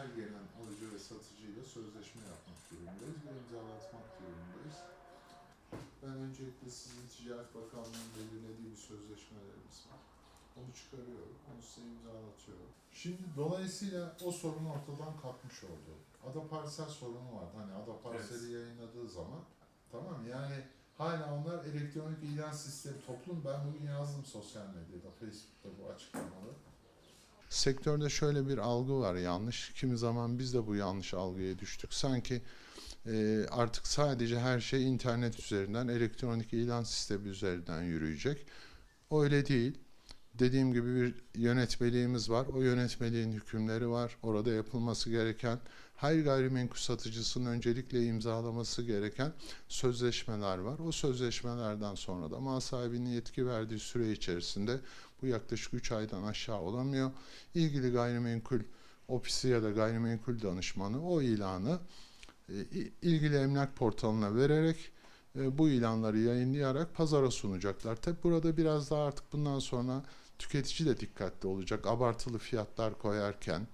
her gelen alıcı ve satıcıyla sözleşme yapmak durumundayız ve imzalatmak durumundayız. Ben öncelikle sizin Ticaret Bakanlığı'nın belirlediği bir sözleşmelerimiz var. Onu çıkarıyorum, onu size imzalatıyorum. Şimdi dolayısıyla o sorun ortadan kalkmış oldu. Ada parsel sorunu vardı. Hani ada parseli yayınladığı zaman tamam yani hala onlar elektronik ilan sistemi toplum ben bugün yazdım sosyal medyada açıklamaları. Sektörde şöyle bir algı var yanlış. Kimi zaman biz de bu yanlış algıya düştük. Sanki e, artık sadece her şey internet üzerinden, elektronik ilan sistemi üzerinden yürüyecek. Öyle değil. Dediğim gibi bir yönetmeliğimiz var. O yönetmeliğin hükümleri var. Orada yapılması gereken her gayrimenkul satıcısının öncelikle imzalaması gereken sözleşmeler var. O sözleşmelerden sonra da mal sahibinin yetki verdiği süre içerisinde bu yaklaşık 3 aydan aşağı olamıyor. İlgili gayrimenkul ofisi ya da gayrimenkul danışmanı o ilanı e, ilgili emlak portalına vererek e, bu ilanları yayınlayarak pazara sunacaklar. Tabi burada biraz daha artık bundan sonra tüketici de dikkatli olacak. Abartılı fiyatlar koyarken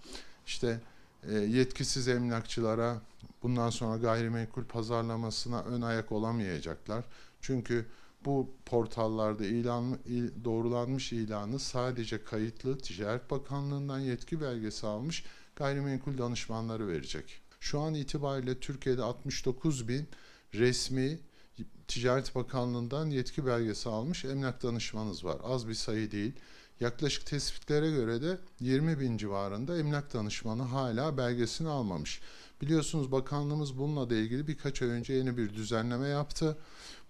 işte e, yetkisiz emlakçılara bundan sonra gayrimenkul pazarlamasına ön ayak olamayacaklar. Çünkü bu portallarda ilan il- doğrulanmış ilanı sadece kayıtlı Ticaret Bakanlığı'ndan yetki belgesi almış gayrimenkul danışmanları verecek. Şu an itibariyle Türkiye'de 69 bin resmi Ticaret Bakanlığı'ndan yetki belgesi almış emlak danışmanınız var. Az bir sayı değil. Yaklaşık tespitlere göre de 20 bin civarında emlak danışmanı hala belgesini almamış. Biliyorsunuz bakanlığımız bununla da ilgili birkaç ay önce yeni bir düzenleme yaptı.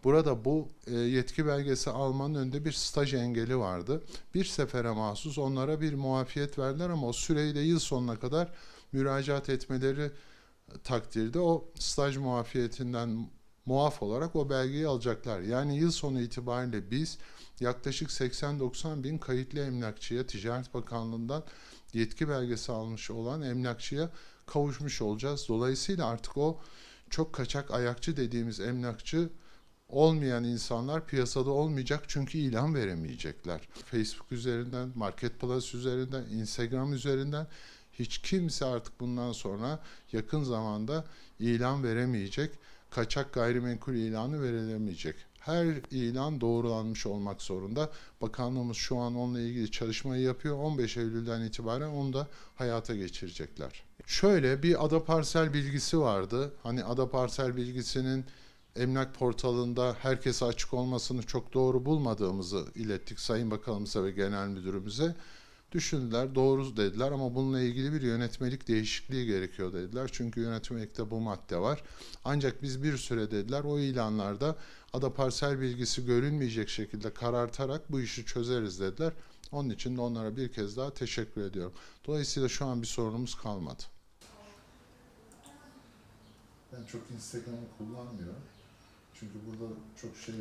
Burada bu e, yetki belgesi almanın önünde bir staj engeli vardı. Bir sefere mahsus onlara bir muafiyet verdiler ama o süreyi de yıl sonuna kadar müracaat etmeleri takdirde o staj muafiyetinden muaf olarak o belgeyi alacaklar. Yani yıl sonu itibariyle biz yaklaşık 80-90 bin kayıtlı emlakçıya Ticaret Bakanlığı'ndan yetki belgesi almış olan emlakçıya kavuşmuş olacağız. Dolayısıyla artık o çok kaçak ayakçı dediğimiz emlakçı olmayan insanlar piyasada olmayacak çünkü ilan veremeyecekler. Facebook üzerinden, Marketplace üzerinden, Instagram üzerinden hiç kimse artık bundan sonra yakın zamanda ilan veremeyecek. Kaçak gayrimenkul ilanı verilemeyecek. Her ilan doğrulanmış olmak zorunda. Bakanlığımız şu an onunla ilgili çalışmayı yapıyor. 15 Eylül'den itibaren onu da hayata geçirecekler. Şöyle bir ada parsel bilgisi vardı. Hani ada parsel bilgisinin emlak portalında herkese açık olmasını çok doğru bulmadığımızı ilettik Sayın Bakanımıza ve Genel Müdürümüze. Düşündüler, doğru dediler ama bununla ilgili bir yönetmelik değişikliği gerekiyor dediler. Çünkü yönetmelikte bu madde var. Ancak biz bir süre dediler o ilanlarda ada parsel bilgisi görünmeyecek şekilde karartarak bu işi çözeriz dediler. Onun için de onlara bir kez daha teşekkür ediyorum. Dolayısıyla şu an bir sorunumuz kalmadı. Ben çok Instagram'ı kullanmıyorum. Çünkü burada çok şey